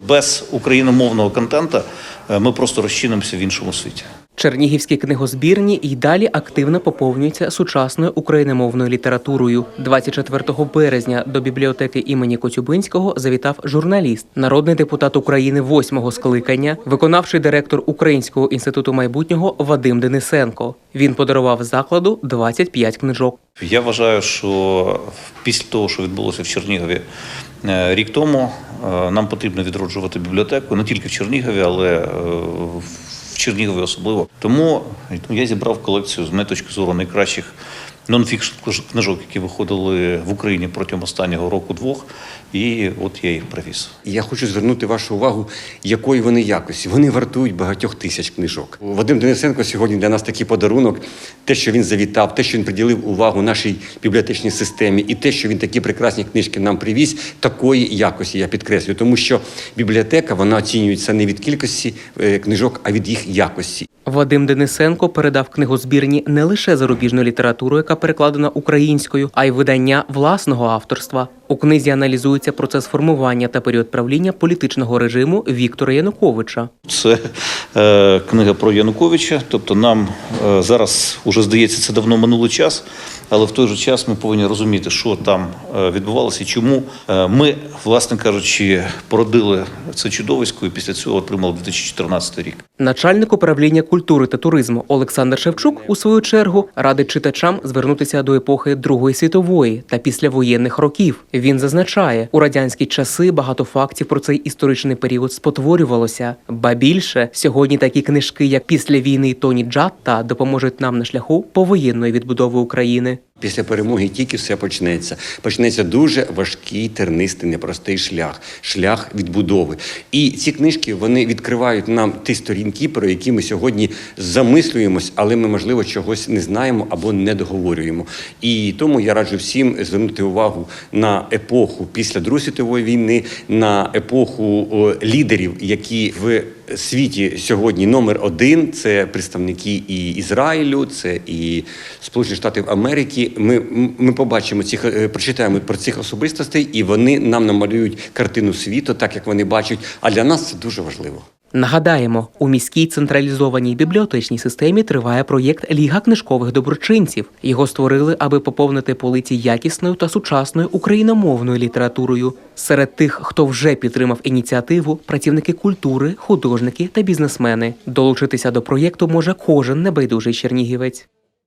Без україномовного контенту е, ми просто розчинимося в іншому світі. Чернігівські книгозбірні й далі активно поповнюються сучасною україномовною літературою. 24 березня до бібліотеки імені Коцюбинського завітав журналіст, народний депутат України восьмого скликання, виконавчий директор Українського інституту майбутнього Вадим Денисенко. Він подарував закладу 25 книжок. Я вважаю, що після того, що відбулося в Чернігові е, рік тому, е, нам потрібно відроджувати бібліотеку не тільки в Чернігові, але е, в Чернігові особливо. Тому ну, я зібрав колекцію з моєї точки зору найкращих нонфікшн книжок, які виходили в Україні протягом останнього року-двох. І от я їх привіз. Я хочу звернути вашу увагу, якої вони якості. Вони вартують багатьох тисяч книжок. Вадим Денисенко сьогодні для нас такий подарунок. Те, що він завітав, те, що він приділив увагу нашій бібліотечній системі, і те, що він такі прекрасні книжки нам привіз, такої якості я підкреслюю, тому що бібліотека вона оцінюється не від кількості е, книжок, а від їх якості. Вадим Денисенко передав книгозбірні не лише зарубіжну літературу, яка перекладена українською, а й видання власного авторства. У книзі аналізується процес формування та період правління політичного режиму Віктора Януковича. Це е, книга про Януковича. Тобто, нам е, зараз уже здається, це давно минулий час, але в той же час ми повинні розуміти, що там е, відбувалося і чому Е, ми, власне кажучи, породили це чудовисько і після цього отримали 2014 рік. Начальник управління культури та туризму Олександр Шевчук у свою чергу радить читачам звернутися до епохи Другої світової та післявоєнних років. Він зазначає, у радянські часи багато фактів про цей історичний період спотворювалося. Ба більше сьогодні такі книжки, як після війни Тоні Джатта, допоможуть нам на шляху повоєнної відбудови України. Після перемоги тільки все почнеться. Почнеться дуже важкий, тернистий, непростий шлях, шлях відбудови. І ці книжки вони відкривають нам ті сторінки, про які ми сьогодні замислюємось, але ми, можливо, чогось не знаємо або не договорюємо. І тому я раджу всім звернути увагу на епоху після Другої світової війни, на епоху лідерів, які в світі сьогодні номер один це представники і Ізраїлю, це і Сполучених Штатів Америки. Ми, ми побачимо цих, е, прочитаємо про цих особистостей, і вони нам намалюють картину світу, так як вони бачать. А для нас це дуже важливо. Нагадаємо, у міській централізованій бібліотечній системі триває проєкт Ліга книжкових доброчинців. Його створили, аби поповнити полиці якісною та сучасною україномовною літературою. Серед тих, хто вже підтримав ініціативу, працівники культури, художники та бізнесмени. Долучитися до проєкту може кожен небайдужий чернігівець.